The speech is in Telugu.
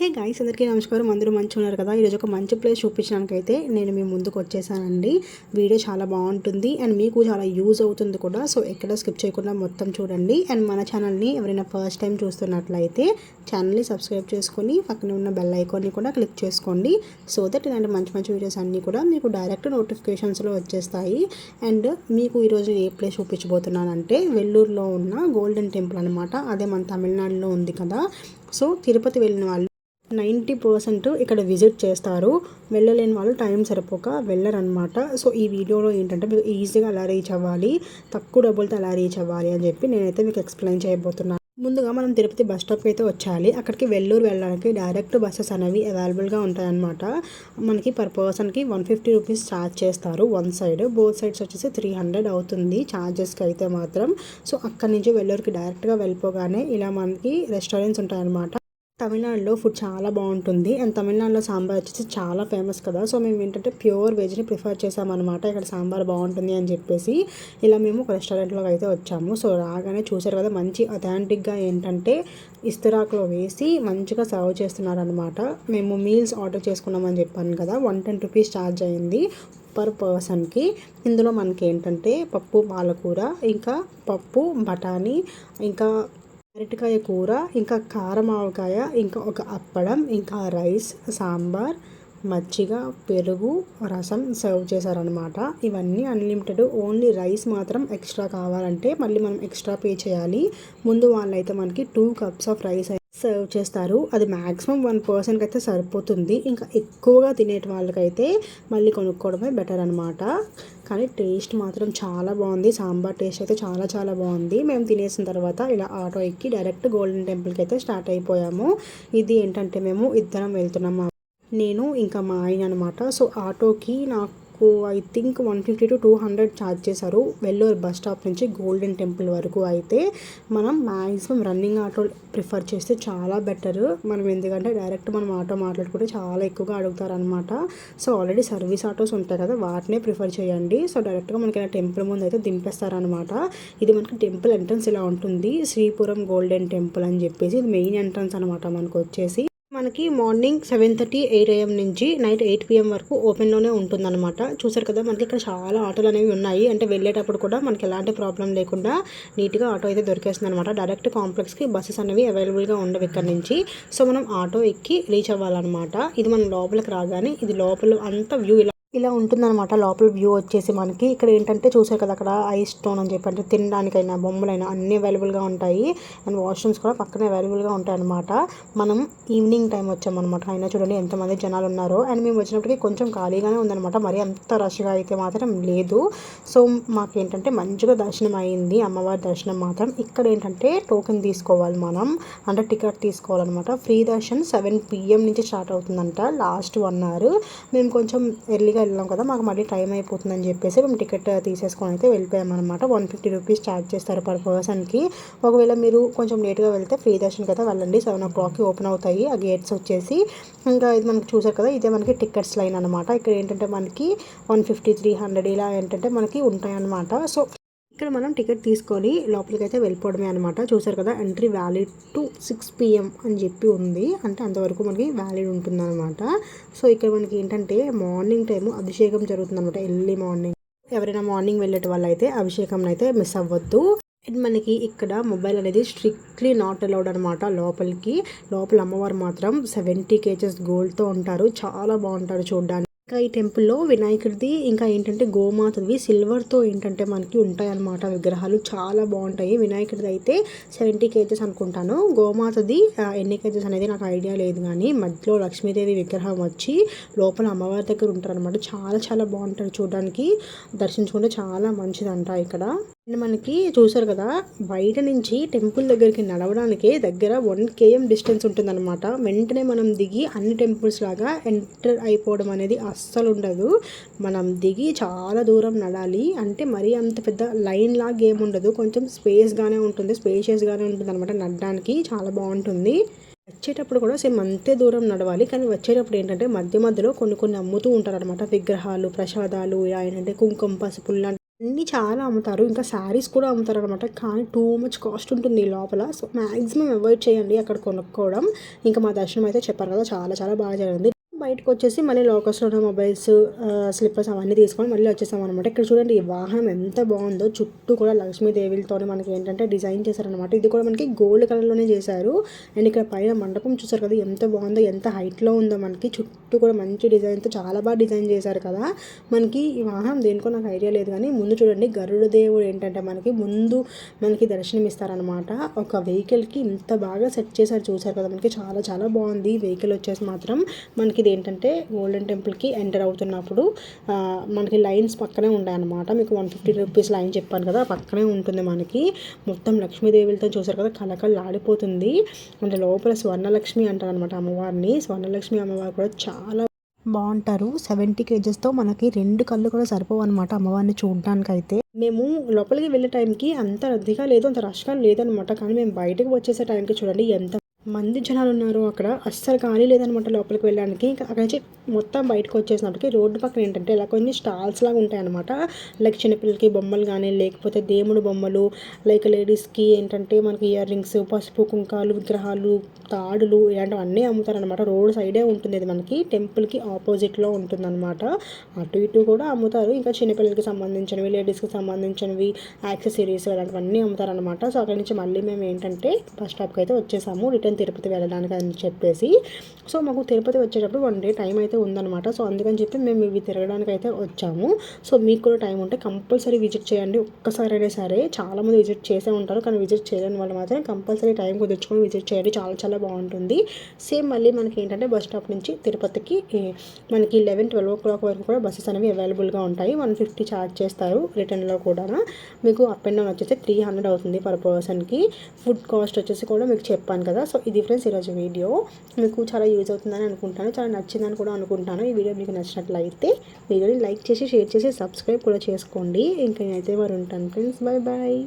హే గాయస్ అందరికీ నమస్కారం. అందరూ మంచిగా ఉన్నారు కదా? ఈరోజు ఒక మంచి ప్లేస్ చూపించడానికైతే అయితే నేను మీ ముందుకు వచ్చేసానండి. వీడియో చాలా బాగుంటుంది అండ్ మీకు చాలా యూజ్ అవుతుంది కూడా. సో ఎక్కడ స్కిప్ చేయకుండా మొత్తం చూడండి. అండ్ మన ఛానల్ని ఎవరైనా ఫస్ట్ టైం చూస్తున్నట్లయితే ఛానల్ని సబ్స్క్రైబ్ చేసుకొని పక్కన ఉన్న బెల్ ఐకాన్ని కూడా క్లిక్ చేసుకోండి. సో దట్ ఇలాంటి మంచి మంచి వీడియోస్ అన్నీ కూడా మీకు డైరెక్ట్ నోటిఫికేషన్స్లో వచ్చేస్తాయి. అండ్ మీకు ఈరోజు ఏ ప్లేస్ చూపించబోతున్నానంటే వెల్లూరులో ఉన్న గోల్డెన్ టెంపుల్ అనమాట అదే మన తమిళనాడులో ఉంది కదా. సో తిరుపతి వెళ్ళిన వాళ్ళు నైంటీ పర్సెంట్ ఇక్కడ విజిట్ చేస్తారు. వెళ్ళలేని వాళ్ళు టైం సరిపోక వెళ్ళరనమాట సో ఈ వీడియోలో ఏంటంటే మీకు ఈజీగా అలా రీచ్ అవ్వాలి. తక్కువ డబ్బులతో అలా రీచ్ అవ్వాలి అని చెప్పి నేనైతే మీకు ఎక్స్ప్లెయిన్ చేయబోతున్నాను ముందుగా మనం తిరుపతి బస్ స్టాప్కి అయితే వచ్చాలి. అక్కడికి వెల్లూరు వెళ్ళడానికి డైరెక్ట్ బస్సెస్ అనేవి అవైలబుల్గా ఉంటాయన్నమాట. మనకి పర్ పర్సన్కి వన్ ఫిఫ్టీ రూపీస్ ఛార్జ్ చేస్తారు. వన్ సైడ్ బోత్ సైడ్స్ వచ్చేసి త్రీ హండ్రెడ్ అవుతుంది ఛార్జెస్కి అయితే మాత్రం. సో అక్కడి నుంచి వెల్లూరుకి డైరెక్ట్గా వెళ్ళిపోగానే ఇలా మనకి రెస్టారెంట్స్ ఉంటాయన్నమాట. తమిళనాడులో ఫుడ్ చాలా బాగుంటుంది. అండ్ తమిళనాడులో సాంబార్ వచ్చేసి చాలా ఫేమస్ కదా. సో మేము ఏంటంటే ప్యూర్ వెజ్ని ప్రిఫర్ చేసామన్నమాట. ఇక్కడ సాంబార్ బాగుంటుంది అని చెప్పేసి ఇలా మేము ఒక రెస్టారెంట్లోకి అయితే వచ్చాము. సో రాగానే చూసారు కదా మంచి అథాంటిక్గా ఏంటంటే ఇస్తరాకులో వేసి మంచిగా సర్వ్ చేస్తున్నారనమాట మేము మీల్స్ ఆర్డర్ చేసుకున్నామని చెప్పాను కదా వన్ టెన్ రూపీస్ ఛార్జ్ అయింది పర్ పర్సన్కి ఇందులో మనకి ఏంటంటే పప్పు పాలకూర ఇంకా పప్పు బఠానీ ఇంకా అరటికాయ కూర ఇంకా కారం ఆవకాయ ఇంకా ఒక అప్పడం ఇంకా రైస్ సాంబార్ మజ్జిగ పెరుగు రసం సర్వ్ చేశారనమాట ఇవన్నీ అన్లిమిటెడ్ ఓన్లీ రైస్ మాత్రం ఎక్స్ట్రా కావాలంటే మళ్ళీ మనం ఎక్స్ట్రా పే చేయాలి. ముందు వాళ్ళైతే మనకి two cups of rice serve చేస్తారు. అది మ్యాక్సిమం వన్ పర్సన్కి అయితే సరిపోతుంది. ఇంకా ఎక్కువగా తినేటి వాళ్ళకైతే మళ్ళీ కొనుక్కోవడమే బెటర్ అనమాట కానీ టేస్ట్ మాత్రం చాలా బాగుంది. సాంబార్ టేస్ట్ అయితే చాలా చాలా బాగుంది. మేము తినేసిన తర్వాత ఇలా ఆటో ఎక్కి డైరెక్ట్ గోల్డెన్ టెంపుల్కి అయితే స్టార్ట్ అయిపోయాము. ఇది ఏంటంటే మేము ఇద్దరం వెళ్తున్నాము నేను ఇంకా మా ఆయన అనమాట సో ఆటోకి నాకు I think one fifty to two hundred charge చేశారు. వెల్లూరు బస్ స్టాప్ నుంచి గోల్డెన్ టెంపుల్ వరకు అయితే మనం మ్యాక్సిమం రన్నింగ్ ఆటో ప్రిఫర్ చేస్తే చాలా బెటర్ మనం ఎందుకంటే డైరెక్ట్ మనం ఆటో మాట్లాడుకుంటే చాలా ఎక్కువగా అడుగుతారనమాట సో ఆల్రెడీ సర్వీస్ ఆటోస్ ఉంటాయి కదా వాటినే ప్రిఫర్ చేయండి. సో డైరెక్ట్గా మనకి టెంపుల్ ముందు అయితే దింపేస్తారనమాట ఇది మనకి టెంపుల్ ఎంట్రన్స్ ఇలా ఉంటుంది. శ్రీపురం గోల్డెన్ టెంపుల్ అని చెప్పేసి ఇది మెయిన్ ఎంట్రన్స్ అనమాట మనకు వచ్చేసి. మనకి morning seven thirty eight AM నుంచి నైట్ ఎయిట్ పిఎం వరకు ఓపెన్లోనే ఉంటుందన్నమాట. చూసారు కదా మనకి ఇక్కడ చాలా ఆటోలు అనేవి ఉన్నాయి. అంటే వెళ్ళేటప్పుడు కూడా మనకి ఎలాంటి ప్రాబ్లం లేకుండా నీట్గా ఆటో అయితే దొరికేస్తుంది అనమాట డైరెక్ట్ కాంప్లెక్స్కి బస్సెస్ అనేవి అవైలబుల్గా ఉండవు ఇక్కడ నుంచి. సో మనం ఆటో ఎక్కి రీచ్ అవ్వాలన్నమాట. ఇది మనం లోపలికి రాగానే ఇది లోపల అంతా వ్యూ ఇలా ఇలా ఉంటుందన్నమాట. లోపల వ్యూ వచ్చేసి మనకి. ఇక్కడ ఏంటంటే చూసారు కదా అక్కడ ఐస్ స్టోన్ అని చెప్పి అంటే తినడానికైనా బొమ్మలైనా అన్నీ అవైలబుల్గా ఉంటాయి. అండ్ వాష్రూమ్స్ కూడా పక్కనే అవైలబుల్గా ఉంటాయి అనమాట మనం ఈవినింగ్ టైం వచ్చామన్నమాట. అయినా చూడండి ఎంతమంది జనాలు ఉన్నారో. అండ్ మేము వచ్చినప్పటికీ కొంచెం ఖాళీగానే ఉందన్నమాట. మరి అంత రష్గా అయితే మాత్రం లేదు. సో మాకేంటంటే మంచిగా దర్శనం అయింది. అమ్మవారి దర్శనం మాత్రం. ఇక్కడ ఏంటంటే టోకెన్ తీసుకోవాలి మనం. అంటే టికెట్ తీసుకోవాలన్నమాట. ఫ్రీ దర్శన్ సెవెన్ పిఎం నుంచి స్టార్ట్ అవుతుందంట. లాస్ట్ వన్ అవర్ మేము కొంచెం ఎర్లీగా వెళ్ళాం కదా మాకు మళ్ళీ టైం అయిపోతుందని చెప్పేసి మేము టికెట్ తీసేసుకొని అయితే వెళ్ళిపోయామన్నమాట. వన్ ఫిఫ్టీ రూపీస్ ఛార్జ్ చేస్తారు పర్ పర్సన్కి. ఒకవేళ మీరు కొంచెం లేట్గా వెళ్తే ఫ్రీ దర్శన్కి అయితే వెళ్ళండి. సెవెన్ ఓ క్లాక్కి ఓపెన్ అవుతాయి ఆ గేట్స్ వచ్చేసి. ఇంకా ఇది మనకి చూసారు కదా ఇదే మనకి టికెట్స్ లైన్ అనమాట ఇక్కడ ఏంటంటే మనకి వన్ ఫిఫ్టీ త్రీ హండ్రెడ్ ఇలా ఏంటంటే మనకి ఉంటాయన్నమాట. సో ఇక్కడ మనం టికెట్ తీసుకొని లోపలికి అయితే వెళ్ళిపోవడమే అనమాట చూసారు కదా entry valid to six PM అని చెప్పి ఉంది. అంటే అంతవరకు మనకి వ్యాలిడ్ ఉంటుందన్నమాట. సో ఇక్కడ మనకి ఏంటంటే మార్నింగ్ టైము అభిషేకం జరుగుతుందన్నమాట ఎర్లీ మార్నింగ్ ఎవరైనా మార్నింగ్ వెళ్ళేట వాళ్ళు అయితే అభిషేకం అయితే మిస్ అవ్వద్దు. అండ్ మనకి ఇక్కడ మొబైల్ అనేది స్ట్రిక్ట్లీ నాట్ అలౌడ్ అనమాట లోపలికి. లోపల అమ్మవారు మాత్రం సెవెంటీ కేజెస్ గోల్డ్తో ఉంటారు. చాలా బాగుంటారు చూడడానికి. ఇంకా ఈ టెంపుల్లో వినాయకుడిది ఇంకా ఏంటంటే గోమాతది. సిల్వర్తో ఏంటంటే మనకి ఉంటాయి అన్నమాట విగ్రహాలు. చాలా బాగుంటాయి. వినాయకుడిది అయితే సెవెంటీ కేజెస్ అనుకుంటాను. గోమాతది ఎన్ని కేజెస్ అనేది నాకు ఐడియా లేదు కానీ మధ్యలో లక్ష్మీదేవి విగ్రహం వచ్చి లోపల అమ్మవారి దగ్గర ఉంటారనమాట చాలా చాలా బాగుంటుంది చూడడానికి. దర్శించుకుంటే చాలా మంచిదంట ఇక్కడ. అండ్ మనకి చూసారు కదా బయట నుంచి టెంపుల్ దగ్గరికి నడవడానికి దగ్గర వన్ కేఎం డిస్టెన్స్ ఉంటుందన్నమాట. వెంటనే మనం దిగి అన్ని టెంపుల్స్ లాగా ఎంటర్ అయిపోవడం అనేది అస్సలు ఉండదు. మనం దిగి చాలా దూరం నడాలి. అంటే మరీ అంత పెద్ద లైన్ లాగా ఏమి ఉండదు. కొంచెం స్పేస్గానే ఉంటుంది. స్పేషియస్గానే ఉంటుంది అనమాట నడడానికి. చాలా బాగుంటుంది. వచ్చేటప్పుడు కూడా సేమ్ అంతే దూరం నడవాలి. కానీ వచ్చేటప్పుడు ఏంటంటే మధ్య మధ్యలో కొన్ని కొన్ని అమ్ముతూ ఉంటారు అనమాట విగ్రహాలు ప్రసాదాలు ఏంటంటే కుంకుమ పసుపులు అన్నీ చాలా అమ్ముతారు. ఇంకా శారీస్ కూడా అమ్ముతారు అనమాట కానీ టూ మచ్ కాస్ట్ ఉంటుంది ఈ లోపల. సో మ్యాక్సిమం అవాయిడ్ చేయండి అక్కడ కొనుక్కోవడం. ఇంకా మా దర్శనం అయితే చెప్పారు కదా చాలా చాలా బాగా జరిగింది. బయటకు వచ్చేసి మళ్ళీ లోకస్లో ఉన్న మొబైల్స్ స్లిప్పర్స్ అవన్నీ తీసుకొని మళ్ళీ వచ్చేసాం అనమాట ఇక్కడ చూడండి ఈ వాహనం ఎంత బాగుందో. చుట్టూ కూడా లక్ష్మీదేవిలతో మనకి ఏంటంటే డిజైన్ చేశారనమాట ఇది కూడా మనకి గోల్డ్ కలర్లోనే చేశారు. అండ్ ఇక్కడ పైన మండపం చూసారు కదా ఎంత బాగుందో ఎంత హైట్లో ఉందో మనకి. చుట్టూ కూడా మంచి డిజైన్తో చాలా బాగా డిజైన్ చేశారు కదా. మనకి ఈ వాహనం దేనికో నాకు ఐడియా లేదు కానీ ముందు చూడండి గరుడ దేవుడు ఏంటంటే మనకి ముందు మనకి దర్శనం ఇస్తారనమాట ఒక వెహికల్కి ఇంత బాగా సెట్ చేశారు చూసారు కదా మనకి చాలా చాలా బాగుంది. వెహికల్ వచ్చేసి మాత్రం మనకి ఏంటంటే గోల్డెన్ టెంపుల్కి ఎంటర్ అవుతున్నప్పుడు మనకి లైన్స్ పక్కనే ఉన్నాయన్నమాట మీకు వన్ ఫిఫ్టీ రూపీస్ లైన్ చెప్పాను కదా పక్కనే ఉంటుంది మనకి. మొత్తం లక్ష్మీదేవులతో చూసారు కదా కలకలు ఆడిపోతుంది అంటే లోపల స్వర్ణలక్ష్మి అంటారు అనమాట అమ్మవారిని. స్వర్ణలక్ష్మి అమ్మవారు కూడా చాలా బాగుంటారు. సెవెంటీ కేజెస్తో మనకి రెండు కళ్ళు కూడా సరిపోవు అనమాట అమ్మవారిని చూడడానికి అయితే మేము లోపలికి వెళ్ళే టైంకి అంత రద్దీగా లేదు అంత రష్గా లేదనమాట కానీ మేము బయటకు వచ్చేసే టైంకి చూడండి ఎంత మంది జనాలు ఉన్నారు అక్కడ. అస్సలు ఖాళీ లేదనమాట లోపలికి వెళ్ళడానికి. అక్కడ నుంచి మొత్తం బయటకు వచ్చేసినప్పటికి రోడ్డు పక్కన ఏంటంటే ఇలా కొన్ని స్టాల్స్ లాగా ఉంటాయి అనమాట లైక్ చిన్నపిల్లలకి బొమ్మలు కానీ లేకపోతే దేవుడు బొమ్మలు లైక్ లేడీస్కి ఏంటంటే మనకి ఇయర్ రింగ్స్ పసుపు కుంకాలు విగ్రహాలు తాడులు ఇలాంటివన్నీ అమ్ముతారనమాట రోడ్ సైడే ఉంటుంది ఇది మనకి. టెంపుల్కి ఆపోజిట్లో ఉంటుందన్నమాట. అటు ఇటు కూడా అమ్ముతారు. ఇంకా చిన్నపిల్లలకి సంబంధించినవి లేడీస్కి సంబంధించినవి యాక్సెసరీస్ అలాంటివన్నీ అమ్ముతారనమాట సో అక్కడి నుంచి మళ్ళీ మేము ఏంటంటే బస్ స్టాప్కి అయితే వచ్చేసాము. రిటర్న్ తిరుపతి వెళ్ళడానికి అని చెప్పేసి. సో మాకు తిరుపతి వచ్చేటప్పుడు వన్ డే టైం అయితే ఉందన్నమాట. సో అందుకని చెప్పి మేము ఇవి తిరగడానికి అయితే వచ్చాము. సో మీకు కూడా టైం ఉంటే కంపల్సరీ విజిట్ చేయండి. ఒక్కసారైనా సరే చాలామంది విజిట్ చేసే ఉంటారు. కానీ విజిట్ చేయలేని వాళ్ళు మాత్రం కంపల్సరీ టైం కుదుర్చుకొని విజిట్ చేయండి. చాలా చాలా బాగుంటుంది. సేమ్ మళ్ళీ మనకి ఏంటంటే బస్ స్టాప్ నుంచి తిరుపతికి మనకి లెవెన్ ట్వెల్వ్ ఓ క్లాక్ వరకు కూడా బస్సెస్ అనేవి అవైలబుల్గా ఉంటాయి. వన్ ఫిఫ్టీ ఛార్జ్ చేస్తారు రిటర్న్లో కూడా. మీకు అప్ అండ్ డౌన్ వచ్చేసి త్రీ హండ్రెడ్ అవుతుంది పర్ పర్సన్కి ఫుడ్ కాస్ట్ వచ్చేసి కూడా మీకు చెప్పాను కదా. సో ఇది ఫ్రెండ్స్ ఈరోజు వీడియో. మీకు చాలా యూజ్ అవుతుందని అనుకుంటాను చాలా నచ్చిందని కూడా అనుకుంటాను. ఈ వీడియో మీకు నచ్చినట్లయితే వీడియోని లైక్ చేసి షేర్ చేసి సబ్స్క్రైబ్ కూడా చేసుకోండి. ఇంకా నేనైతే మరి ఉంటాను ఫ్రెండ్స్. Bye bye.